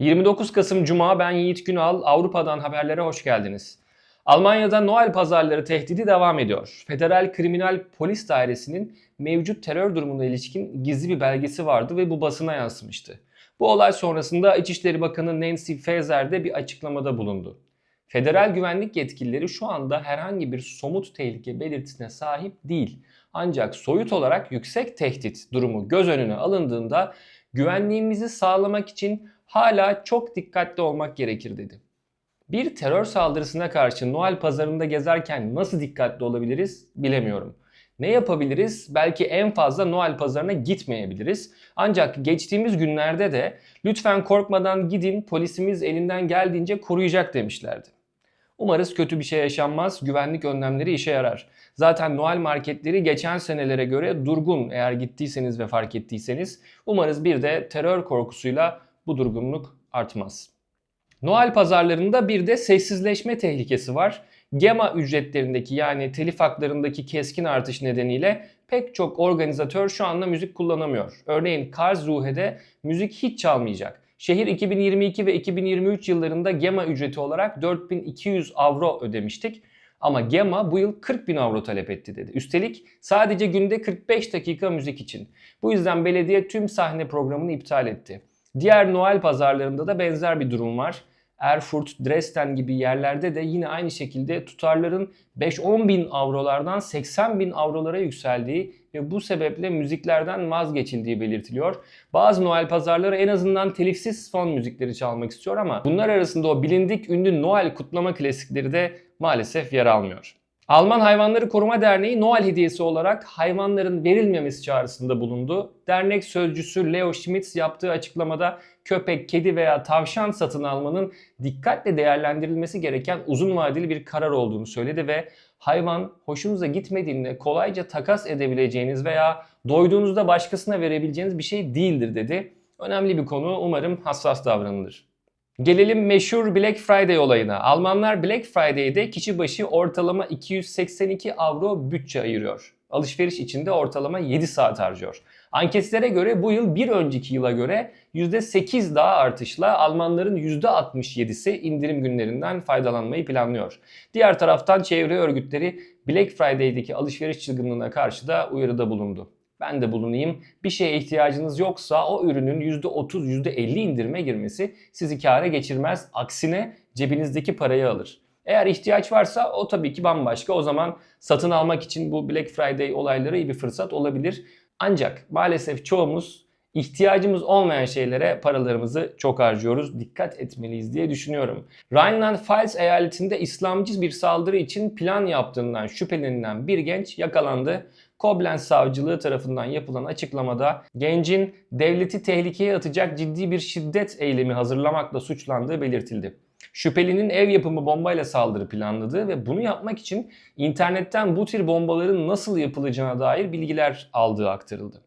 29 Kasım Cuma ben Yiğit Günal. Avrupa'dan haberlere hoş geldiniz. Almanya'da Noel pazarları tehdidi devam ediyor. Federal Kriminal Polis Dairesi'nin mevcut terör durumuna ilişkin gizli bir belgesi vardı ve bu basına yansımıştı. Bu olay sonrasında İçişleri Bakanı Nancy Faeser de bir açıklamada bulundu. Federal güvenlik yetkilileri şu anda herhangi bir somut tehlike belirtisine sahip değil. Ancak soyut olarak yüksek tehdit durumu göz önüne alındığında güvenliğimizi sağlamak için hala çok dikkatli olmak gerekir dedi. Bir terör saldırısına karşı Noel pazarında gezerken nasıl dikkatli olabiliriz bilemiyorum. Ne yapabiliriz? Belki en fazla Noel pazarına gitmeyebiliriz. Ancak geçtiğimiz günlerde de lütfen korkmadan gidin polisimiz elinden geldiğince koruyacak demişlerdi. Umarız kötü bir şey yaşanmaz, güvenlik önlemleri işe yarar. Zaten Noel marketleri geçen senelere göre durgun eğer gittiyseniz ve fark ettiyseniz. Umarız bir de terör korkusuyla bu durgunluk artmaz. Noel pazarlarında bir de sessizleşme tehlikesi var. GEMA ücretlerindeki yani telif haklarındaki keskin artış nedeniyle pek çok organizatör şu anda müzik kullanamıyor. Örneğin Karlsruhe'de müzik hiç çalmayacak. Şehir 2022 ve 2023 yıllarında GEMA ücreti olarak 4200 avro ödemiştik. Ama GEMA bu yıl 40 bin avro talep etti dedi. Üstelik sadece günde 45 dakika müzik için. Bu yüzden belediye tüm sahne programını iptal etti. Diğer Noel pazarlarında da benzer bir durum var. Erfurt, Dresden gibi yerlerde de yine aynı şekilde tutarların 5-10 bin avrolardan 80 bin avrolara yükseldiği ve bu sebeple müziklerden vazgeçildiği belirtiliyor. Bazı Noel pazarları en azından telifsiz fon müzikleri çalmak istiyor ama bunlar arasında o bilindik ünlü Noel kutlama klasikleri de maalesef yer almıyor. Alman Hayvanları Koruma Derneği Noel hediyesi olarak hayvanların verilmemesi çağrısında bulundu. Dernek sözcüsü Leo Schmitz yaptığı açıklamada köpek, kedi veya tavşan satın almanın dikkatle değerlendirilmesi gereken uzun vadeli bir karar olduğunu söyledi ve hayvan hoşunuza gitmediğinde kolayca takas edebileceğiniz veya doyduğunuzda başkasına verebileceğiniz bir şey değildir dedi. Önemli bir konu umarım hassas davranılır. Gelelim meşhur Black Friday olayına. Almanlar Black Friday'de kişi başı ortalama 282 avro bütçe ayırıyor. Alışveriş için de ortalama 7 saat harcıyor. Anketlere göre bu yıl bir önceki yıla göre %8 daha artışla Almanların %67'si indirim günlerinden faydalanmayı planlıyor. Diğer taraftan çevre örgütleri Black Friday'deki alışveriş çılgınlığına karşı da uyarıda bulundu. Ben de bulunayım. Bir şeye ihtiyacınız yoksa o ürünün %30, %50 indirime girmesi sizi kâra geçirmez. Aksine cebinizdeki parayı alır. Eğer ihtiyaç varsa o tabii ki bambaşka. O zaman satın almak için bu Black Friday olayları iyi bir fırsat olabilir. Ancak maalesef çoğumuz ihtiyacımız olmayan şeylere paralarımızı çok harcıyoruz. Dikkat etmeliyiz diye düşünüyorum. Rheinland-Pfalz eyaletinde İslamcı bir saldırı için plan yaptığından şüphelenilen bir genç yakalandı. Koblenz Savcılığı tarafından yapılan açıklamada gencin devleti tehlikeye atacak ciddi bir şiddet eylemi hazırlamakla suçlandığı belirtildi. Şüphelinin ev yapımı bombayla saldırı planladığı ve bunu yapmak için internetten bu tür bombaların nasıl yapılacağına dair bilgiler aldığı aktarıldı.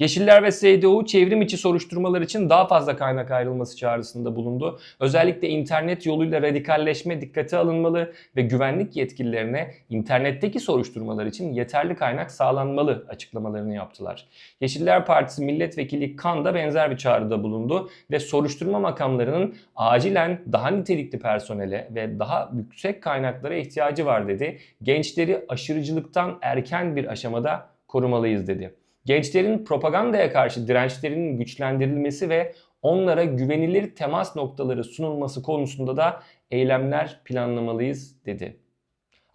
Yeşiller ve SDU çevrim içi soruşturmalar için daha fazla kaynak ayrılması çağrısında bulundu. Özellikle internet yoluyla radikalleşme dikkate alınmalı ve güvenlik yetkililerine internetteki soruşturmalar için yeterli kaynak sağlanmalı açıklamalarını yaptılar. Yeşiller Partisi Milletvekili Kan da benzer bir çağrıda bulundu ve soruşturma makamlarının acilen daha nitelikli personele ve daha yüksek kaynaklara ihtiyacı var dedi. Gençleri aşırıcılıktan erken bir aşamada korumalıyız dedi. Gençlerin propagandaya karşı dirençlerinin güçlendirilmesi ve onlara güvenilir temas noktaları sunulması konusunda da eylemler planlamalıyız dedi.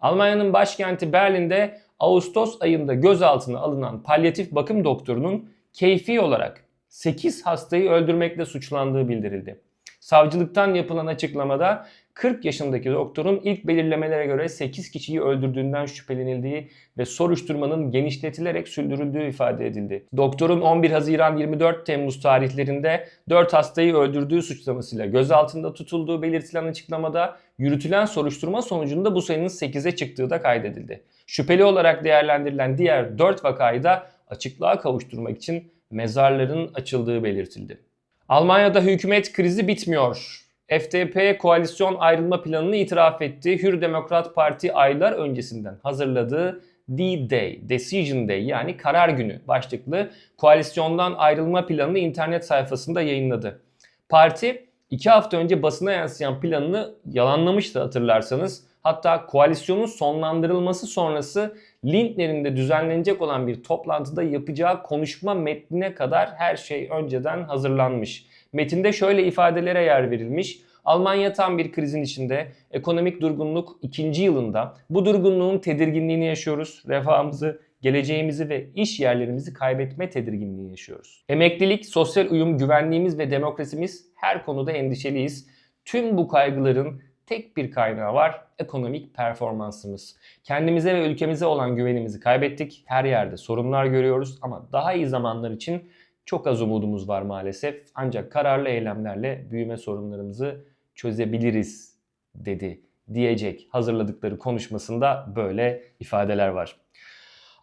Almanya'nın başkenti Berlin'de Ağustos ayında gözaltına alınan palyatif bakım doktorunun keyfi olarak 8 hastayı öldürmekle suçlandığı bildirildi. Savcılıktan yapılan açıklamada 40 yaşındaki doktorun ilk belirlemelere göre 8 kişiyi öldürdüğünden şüphelenildiği ve soruşturmanın genişletilerek sürdürüldüğü ifade edildi. Doktorun 11 Haziran 24 Temmuz tarihlerinde 4 hastayı öldürdüğü suçlamasıyla gözaltında tutulduğu belirtilen açıklamada yürütülen soruşturma sonucunda bu sayının 8'e çıktığı da kaydedildi. Şüpheli olarak değerlendirilen diğer 4 vakayı da açıklığa kavuşturmak için mezarların açıldığı belirtildi. Almanya'da hükümet krizi bitmiyor. FDP koalisyon ayrılma planını itiraf etti. Hür Demokrat Parti aylar öncesinden hazırladığı D-Day, Decision Day yani karar günü başlıklı koalisyondan ayrılma planını internet sayfasında yayınladı. Parti İki hafta önce basına yansıyan planını yalanlamıştı hatırlarsanız. Hatta koalisyonun sonlandırılması sonrası Lindner'in düzenlenecek olan bir toplantıda yapacağı konuşma metnine kadar her şey önceden hazırlanmış. Metinde şöyle ifadelere yer verilmiş. Almanya tam bir krizin içinde. Ekonomik durgunluk ikinci yılında. Bu durgunluğun tedirginliğini yaşıyoruz. Refahımızı, geleceğimizi ve iş yerlerimizi kaybetme tedirginliği yaşıyoruz. Emeklilik, sosyal uyum, güvenliğimiz ve demokrasimiz her konuda endişeliyiz. Tüm bu kaygıların tek bir kaynağı var. Ekonomik performansımız. Kendimize ve ülkemize olan güvenimizi kaybettik. Her yerde sorunlar görüyoruz ama daha iyi zamanlar için çok az umudumuz var maalesef. Ancak kararlı eylemlerle büyüme sorunlarımızı çözebiliriz dedi diyecek hazırladıkları konuşmasında böyle ifadeler var.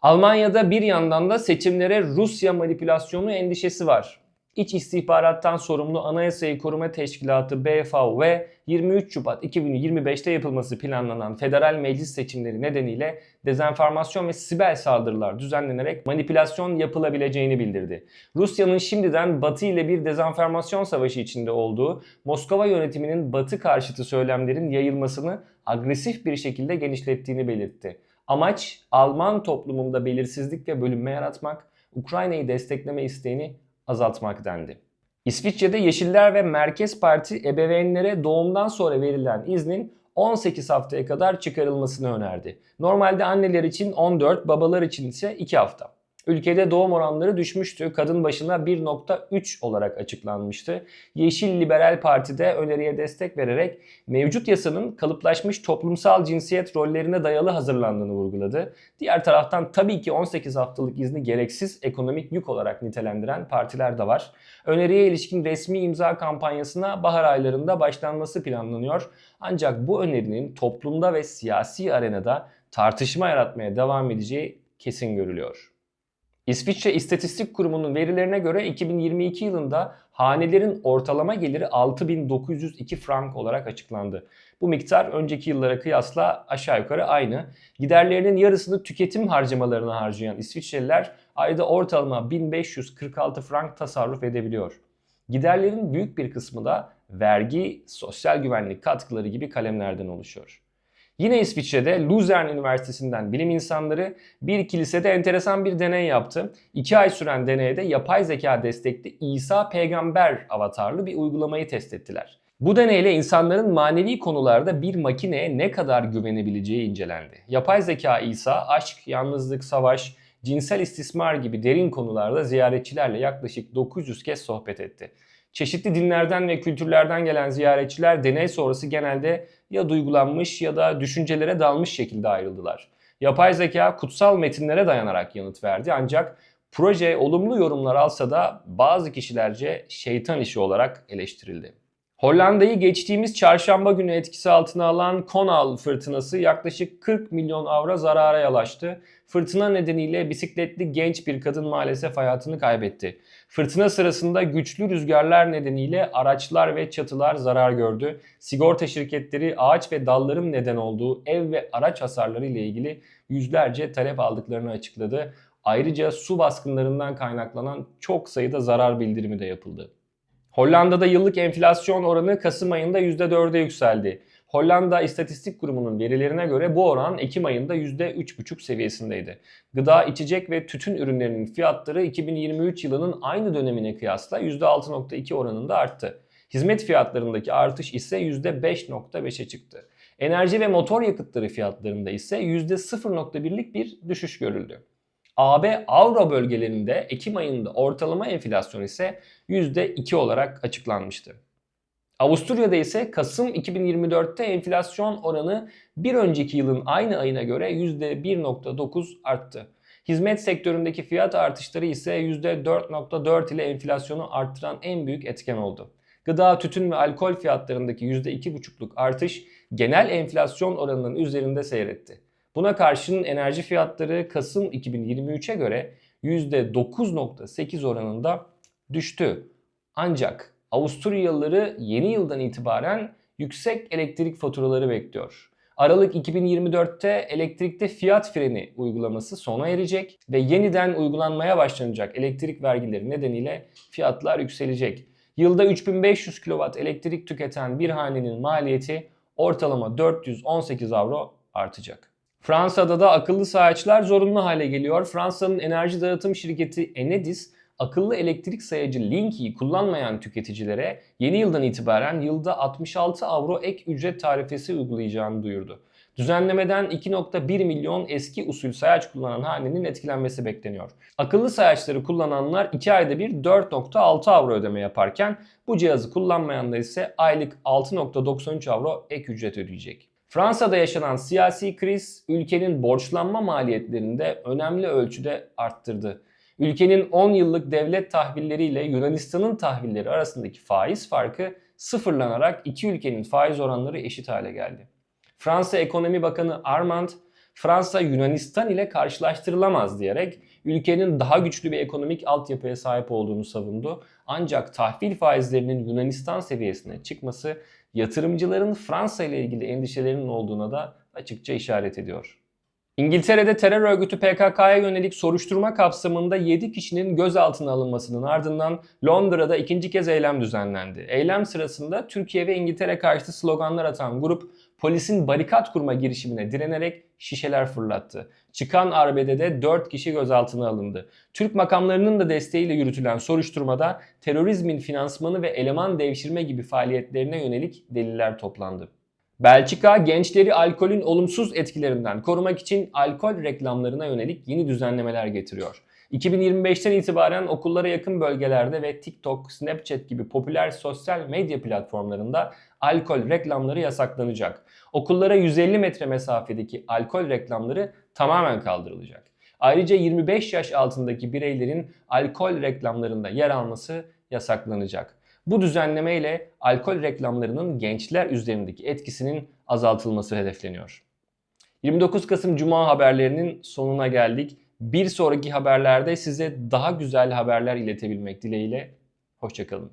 Almanya'da bir yandan da seçimlere Rusya manipülasyonu endişesi var. İç istihbarattan sorumlu Anayasayı Koruma Teşkilatı BFV 23 Şubat 2025'te yapılması planlanan federal meclis seçimleri nedeniyle dezenformasyon ve siber saldırılar düzenlenerek manipülasyon yapılabileceğini bildirdi. Rusya'nın şimdiden Batı ile bir dezenformasyon savaşı içinde olduğu, Moskova yönetiminin Batı karşıtı söylemlerin yayılmasını agresif bir şekilde genişlettiğini belirtti. Amaç Alman toplumunda belirsizlik ve bölünme yaratmak, Ukrayna'yı destekleme isteğini azaltmak dendi. İsviçre'de Yeşiller ve Merkez Parti ebeveynlere doğumdan sonra verilen iznin 18 haftaya kadar çıkarılmasını önerdi. Normalde anneler için 14, babalar için ise 2 hafta. Ülkede doğum oranları düşmüştü. Kadın başına 1.3 olarak açıklanmıştı. Yeşil Liberal Parti de öneriye destek vererek mevcut yasanın kalıplaşmış toplumsal cinsiyet rollerine dayalı hazırlandığını vurguladı. Diğer taraftan tabii ki 18 haftalık izni gereksiz ekonomik yük olarak nitelendiren partiler de var. Öneriye ilişkin resmi imza kampanyasına bahar aylarında başlanması planlanıyor. Ancak bu önerinin toplumda ve siyasi arenada tartışma yaratmaya devam edeceği kesin görülüyor. İsviçre İstatistik Kurumu'nun verilerine göre 2022 yılında hanelerin ortalama geliri 6902 frank olarak açıklandı. Bu miktar önceki yıllara kıyasla aşağı yukarı aynı. Giderlerinin yarısını tüketim harcamalarına harcayan İsviçreliler ayda ortalama 1546 frank tasarruf edebiliyor. Giderlerin büyük bir kısmı da vergi, sosyal güvenlik katkıları gibi kalemlerden oluşuyor. Yine İsviçre'de Luzern Üniversitesi'nden bilim insanları bir kilisede enteresan bir deney yaptı. İki ay süren deneyde yapay zeka destekli İsa peygamber avatarlı bir uygulamayı test ettiler. Bu deneyle insanların manevi konularda bir makineye ne kadar güvenebileceği incelendi. Yapay zeka İsa aşk, yalnızlık, savaş, cinsel istismar gibi derin konularda ziyaretçilerle yaklaşık 900 kez sohbet etti. Çeşitli dinlerden ve kültürlerden gelen ziyaretçiler deney sonrası genelde ya duygulanmış ya da düşüncelere dalmış şekilde ayrıldılar. Yapay zeka kutsal metinlere dayanarak yanıt verdi ancak proje olumlu yorumlar alsa da bazı kişilerce şeytan işi olarak eleştirildi. Hollanda'yı geçtiğimiz çarşamba günü etkisi altına alan Konal fırtınası yaklaşık 40 milyon avro zarara yol açtı. Fırtına nedeniyle bisikletli genç bir kadın maalesef hayatını kaybetti. Fırtına sırasında güçlü rüzgarlar nedeniyle araçlar ve çatılar zarar gördü. Sigorta şirketleri ağaç ve dalların neden olduğu ev ve araç hasarları ile ilgili yüzlerce talep aldıklarını açıkladı. Ayrıca su baskınlarından kaynaklanan çok sayıda zarar bildirimi de yapıldı. Hollanda'da yıllık enflasyon oranı Kasım ayında %4'e yükseldi. Hollanda İstatistik Kurumu'nun verilerine göre bu oran Ekim ayında %3,5 seviyesindeydi. Gıda, içecek ve tütün ürünlerinin fiyatları 2023 yılının aynı dönemine kıyasla %6,2 oranında arttı. Hizmet fiyatlarındaki artış ise %5,5'e çıktı. Enerji ve motor yakıtları fiyatlarında ise %0,1'lik bir düşüş görüldü. AB Avro bölgelerinde Ekim ayında ortalama enflasyon ise %2 olarak açıklanmıştı. Avusturya'da ise Kasım 2024'te enflasyon oranı bir önceki yılın aynı ayına göre %1.9 arttı. Hizmet sektöründeki fiyat artışları ise %4.4 ile enflasyonu arttıran en büyük etken oldu. Gıda, tütün ve alkol fiyatlarındaki %2.5'luk artış genel enflasyon oranının üzerinde seyretti. Buna karşın enerji fiyatları Kasım 2023'e göre %9.8 oranında düştü. Ancak Avusturyalıları yeni yıldan itibaren yüksek elektrik faturaları bekliyor. Aralık 2024'te elektrikte fiyat freni uygulaması sona erecek ve yeniden uygulanmaya başlanacak elektrik vergileri nedeniyle fiyatlar yükselecek. Yılda 3500 kW elektrik tüketen bir hanenin maliyeti ortalama 418 avro artacak. Fransa'da da akıllı sayaçlar zorunlu hale geliyor. Fransa'nın enerji dağıtım şirketi Enedis akıllı elektrik sayacı Linky'yi kullanmayan tüketicilere yeni yıldan itibaren yılda 66 avro ek ücret tarifesi uygulayacağını duyurdu. Düzenlemeden 2.1 milyon eski usul sayaç kullanan hanenin etkilenmesi bekleniyor. Akıllı sayaçları kullananlar 2 ayda bir 4.6 avro ödeme yaparken bu cihazı kullanmayanlar ise aylık 6.93 avro ek ücret ödeyecek. Fransa'da yaşanan siyasi kriz ülkenin borçlanma maliyetlerini de önemli ölçüde arttırdı. Ülkenin 10 yıllık devlet tahvilleriyle Yunanistan'ın tahvilleri arasındaki faiz farkı sıfırlanarak iki ülkenin faiz oranları eşit hale geldi. Fransa Ekonomi Bakanı Armand, Fransa Yunanistan ile karşılaştırılamaz diyerek ülkenin daha güçlü bir ekonomik altyapıya sahip olduğunu savundu. Ancak tahvil faizlerinin Yunanistan seviyesine çıkması yatırımcıların Fransa ile ilgili endişelerinin olduğuna da açıkça işaret ediyor. İngiltere'de terör örgütü PKK'ya yönelik soruşturma kapsamında 7 kişinin gözaltına alınmasının ardından Londra'da ikinci kez eylem düzenlendi. Eylem sırasında Türkiye ve İngiltere karşıtı sloganlar atan grup polisin barikat kurma girişimine direnerek şişeler fırlattı. Çıkan arbedede 4 kişi gözaltına alındı. Türk makamlarının da desteğiyle yürütülen soruşturmada terörizmin finansmanı ve eleman devşirme gibi faaliyetlerine yönelik deliller toplandı. Belçika gençleri alkolün olumsuz etkilerinden korumak için alkol reklamlarına yönelik yeni düzenlemeler getiriyor. 2025'ten itibaren okullara yakın bölgelerde ve TikTok, Snapchat gibi popüler sosyal medya platformlarında alkol reklamları yasaklanacak. Okullara 150 metre mesafedeki alkol reklamları tamamen kaldırılacak. Ayrıca 25 yaş altındaki bireylerin alkol reklamlarında yer alması yasaklanacak. Bu düzenleme ile alkol reklamlarının gençler üzerindeki etkisinin azaltılması hedefleniyor. 29 Kasım Cuma haberlerinin sonuna geldik. Bir sonraki haberlerde size daha güzel haberler iletebilmek dileğiyle. Hoşçakalın.